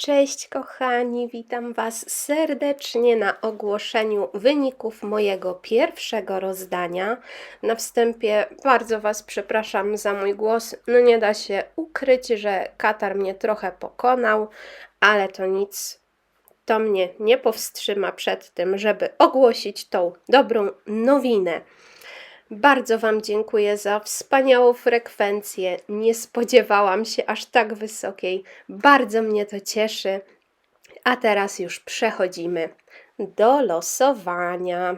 Cześć kochani, witam Was serdecznie na ogłoszeniu wyników mojego pierwszego rozdania. Na wstępie bardzo Was przepraszam za mój głos. No nie da się ukryć, że katar mnie trochę pokonał, ale to nic. To mnie nie powstrzyma przed tym, żeby ogłosić tą dobrą nowinę. Bardzo Wam dziękuję za wspaniałą frekwencję. Nie spodziewałam się aż tak wysokiej. Bardzo mnie to cieszy. A teraz już przechodzimy do losowania.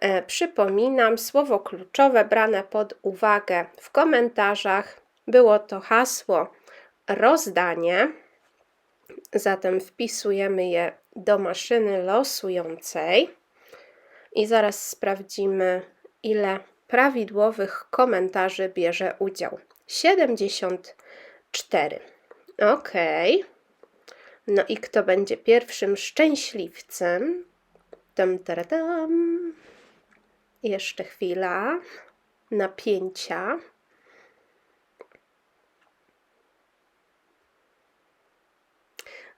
E, przypominam, słowo kluczowe brane pod uwagę w komentarzach było to hasło rozdanie. Zatem wpisujemy je do maszyny losującej i zaraz sprawdzimy, ile prawidłowych komentarzy bierze udział. 74. Ok. No i kto będzie pierwszym szczęśliwcem? Tam, tam. Jeszcze chwila napięcia.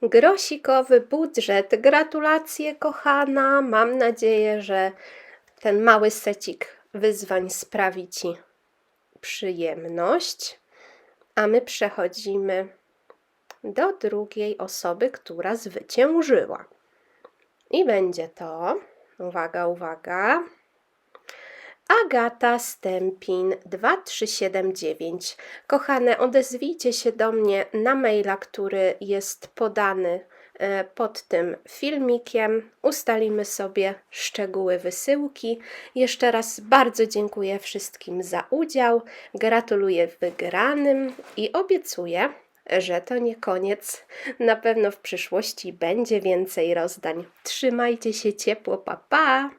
Grosikowy budżet. Gratulacje, kochana. Mam nadzieję, że ten mały secik wyzwań sprawi Ci przyjemność. A my przechodzimy do drugiej osoby, która zwyciężyła. I będzie to, uwaga, uwaga, Agata Stępin 2379. Kochane, odezwijcie się do mnie na maila, który jest podany pod tym filmikiem. Ustalimy sobie szczegóły wysyłki. Jeszcze raz bardzo dziękuję wszystkim za udział. Gratuluję wygranym i obiecuję, że to nie koniec. Na pewno w przyszłości będzie więcej rozdań. Trzymajcie się ciepło, pa pa!